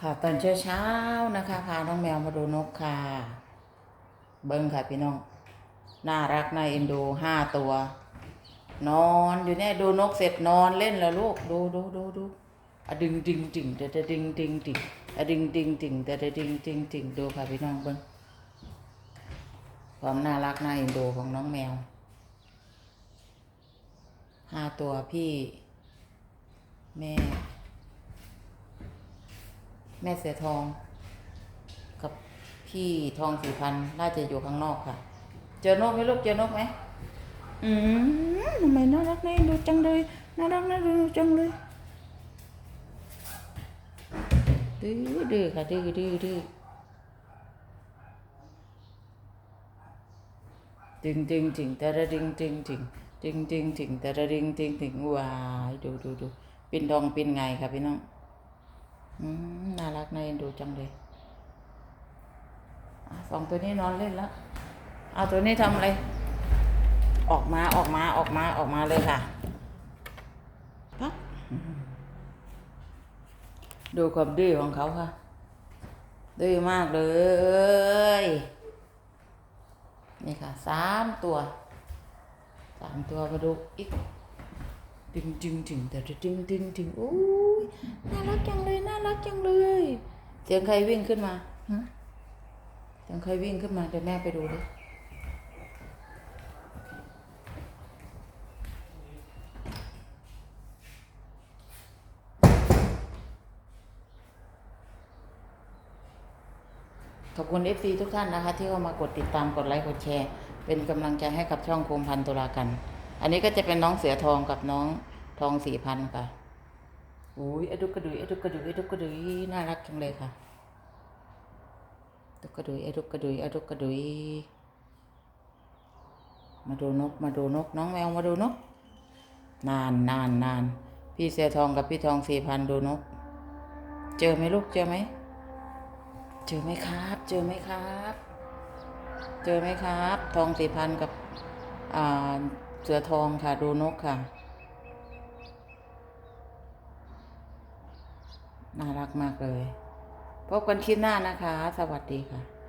ค่ะตอนเช้าเช้านะคะพาน้องแมวมาดูนกค่ะ เบิ้งค่ะพี่น้อง น่ารักน่าเอ็นดูห้าตัว นอนอยู่เนี่ยดูนกเสร็จนอนเล่นแล้วลูกดูดูดูดูอะดึงดึงดึงแต่แต่ดึงดึงดึงอะดึงดึงดึงแต่แต่ดึงดึงดึงดูค่ะพี่น้องเบิ้งความน่ารักน่าเอ็นดูของน้องแมวห้าตัวพี่ แม่ แม่เสือทอง กับพี่ทองสีพันน่าจะอยู่ข้างนอกค่ะ เจอนกไหมลูกเจอนกไหมอืมทำไมน่ารักน่าเอ็นดูจังเลยน่ารักน่าดูจังเลยดื้อดื้อค่ะดื้อดื้อดื้อดึงดึงดึงแต่ละดึงดึงดึงดึงดึงดึงแต่ละดึงดึงดึงว้ายดูดูดูปินทองปินไงค่ะพี่น้อง อืมน่ารักน่าเอ็นดูจังเลยสองตัวนี้นอนเล่นแล้ว เอาตัวนี้ทำอะไร ออกมาออกมาออกมาออกมาเลยค่ะปั๊บดูความดื้อของเขาค่ะ ดื้อมากเลย นี่ค่ะสามตัวสามตัวมาดูอีก ดึงดึงดึงแต่ดึงดึงดึงโอ้ยน่ารักจังเลยน่ารักจังเลยเสียงใครวิ่งขึ้นมาฮะเสียงใครวิ่งขึ้นมาเดี๋ยวแม่ไปดูดิขอบคุณเอฟซีทุกท่านนะคะ ที่เข้ามากดติดตามกดไลค์กดแชร์ เป็นกำลังใจให้กับช่องโคมพันตุลากัน อันนี้ก็จะเป็นน้องเสือทองกับน้องทองสี่พันค่ะโอ้ยอดุกระดุยอดุกระดุยอดุกระดุยน่ารักจังเลยค่ะดุกระดุยอดุกระดุยอดุกกระดุยมาดูนกมาดูนก น้องแมวมาดูนก นานนานนานพี่เสือทองกับพี่ทองสี่พันดูนก เจอไหมลูกเจอไหมเจอไหมครับ เจอไหมครับ เจอไหมครับ ทองสี่พันกับอ่า เสือทองค่ะดูนกค่ะ น่ารักมากเลย พบกันคลิปหน้านะคะ สวัสดีค่ะ